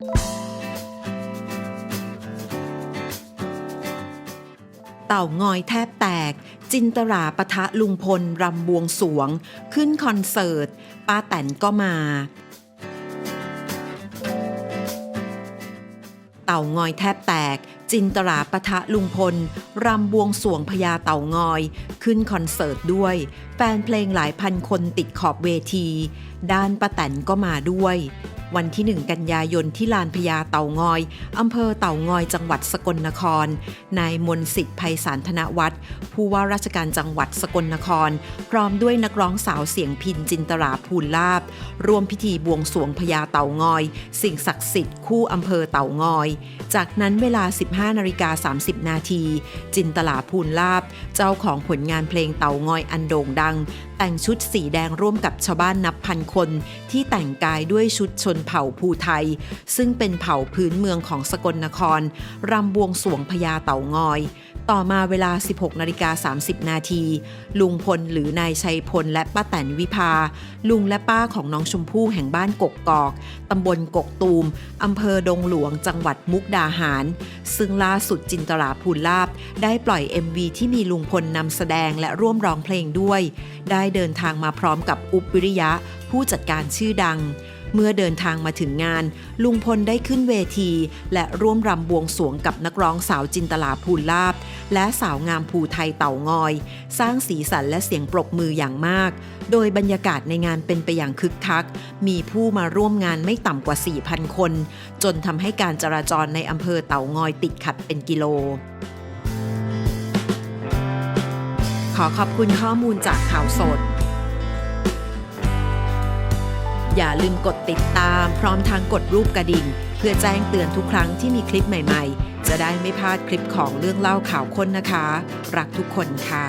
เต่างอยแทบแตก จินตราปะทะลุงพลรำบวงสวง ขึ้นคอนเสิร์ต ป้าแตนก็มา เต่างอยแทบแตก จินตราปะทะลุงพลรำบวงสวงพญาเต่างอย ขึ้นคอนเสิร์ตด้วย แฟนเพลงหลายพันคนติดขอบเวที ด้านป้าแตนก็มาด้วย วันที่ 1 กันยายนที่ลานพญาเต่างอย อำเภอเต่างอยจังหวัดสกลนคร นายมนสิทธิ์ภัยสารธนวัฒน์ผู้ว่าราชการจังหวัดสกลนคร พร้อมด้วยนักร้องสาวเสียงพินจินตราภูลลาบร่วมพิธีบวงสรวงพญาเต่างอย สิ่งศักดิ์สิทธิ์คู่อำเภอเต่างอยจากนั้นเวลา 15นาฬิกา30 นาที จินตลาภูลลาบ เจ้าของผลงานเพลงเต่างอยอันโด่งดัง แต่งชุดสีแดงร่วมกับชาวบ้านนับพันคน ที่แต่งกายด้วยชุดชนเผ่าภูไทย ซึ่งเป็นเผ่าพื้นเมืองของสกลนครรำบวงสวงพญาเต่างอย ต่อมาเวลา 16นาฬิกา30 นาที ลุงพลหรือนายชัยพลและป้าแตนวิภา ลุงและป้าของน้องชมพู่แห่งบ้านกกกอก ตำบลกกตูมอำเภอดงหลวงจังหวัดมุกดาหาร ซึ่งล่าสุดจินตราภูลลาบได้ปล่อย MV ที่มีลุงพลนำแสดงและร่วมร้องเพลงด้วย ได้เดินทางมาพร้อมกับอุบวิริยะ ผู้จัดการชื่อดัง เมื่อเดินทางมาถึงงาน ลุงพลได้ขึ้นเวที และร่วมรำบวงสวงกับนักร้องสาวจินตลาภูลลาบ และสาวงามภูไทยเต่างอย สร้างสีสันและเสียงปรบมืออย่างมาก โดยบรรยากาศในงานเป็นไปอย่างคึกคัก มีผู้มาร่วมงานไม่ต่ำกว่า 4,000 คน จนทำให้การจราจรในอำเภอเต่างอยติดขัดเป็นกิโลขอขอบคุณข้อมูลจากข่าวสด อย่าลืมกดติดตาม พร้อมทางกดรูปกระดิ่ง เพื่อแจ้งเตือนทุกครั้งที่มีคลิปใหม่ ๆ จะได้ไม่พลาดคลิปของเรื่องเล่าข่าวค้นนะคะ รักทุกคนค่ะ